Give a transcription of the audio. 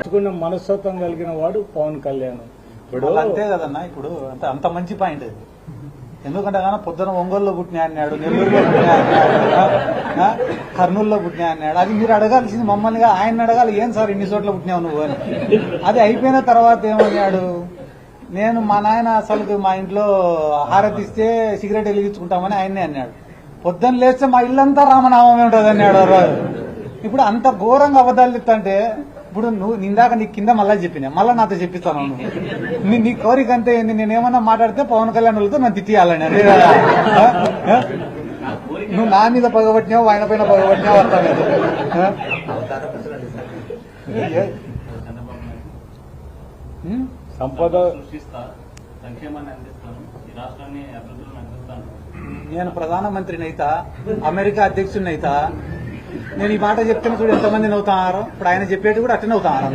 తెచ్చుకున్న మనస్తత్వం కలిగిన వాడు పవన్ కళ్యాణ్. ఇప్పుడు అంతే కదన్నా ఇప్పుడు అంత అంత మంచి పాయింట్ అది ఎందుకంటే కానీ పొద్దున ఒంగోలులో పుట్టినా అన్నాడు నెల్లూరులో పుట్టినా అన్నాడు కర్నూలులో పుట్టినా అన్నాడు. అది మీరు అడగాల్సింది మమ్మల్ని ఆయన అడగాలి. ఏం సార్ ఇన్ని చోట్ల పుట్టినావు నువ్వు అని? అది అయిపోయిన తర్వాత ఏమన్నాడు? నేను మా నాయన అసలు మా ఇంట్లో హారతిస్తే సిగరెట్ వెలిగించుకుంటామని ఆయన్నే అన్నాడు. పొద్దున్న లేస్తే మా ఇల్లంతా రామనామమే ఉంటుంది అన్నాడు ఇప్పుడు అంత ఘోరంగా అబద్ధాలు చెప్తాంటే ఇప్పుడు నువ్వు ఇందాక నీ కింద మళ్ళా చెప్పినా. మళ్ళా నాతో చెప్పిస్తాను నువ్వు. నీ నీ కోరిక అంతే. ఏంది నేను ఏమన్నా మాట్లాడితే పవన్ కళ్యాణ్ వాళ్ళతో నన్ను తిట్టియాలని? నువ్వు నా మీద పగబట్టినావు ఆయన పైన పగబట్టినావు అర్థం? సంపద నేను ప్రధానమంత్రిని అయితా అమెరికా అధ్యక్షుడిని అయితా నేను ఈ మాట చెప్తే చూడు ఎంతమంది నవ్వుతున్నారు ఇప్పుడు ఆయన చెప్పేటి కూడా అట్టనే అవుతారు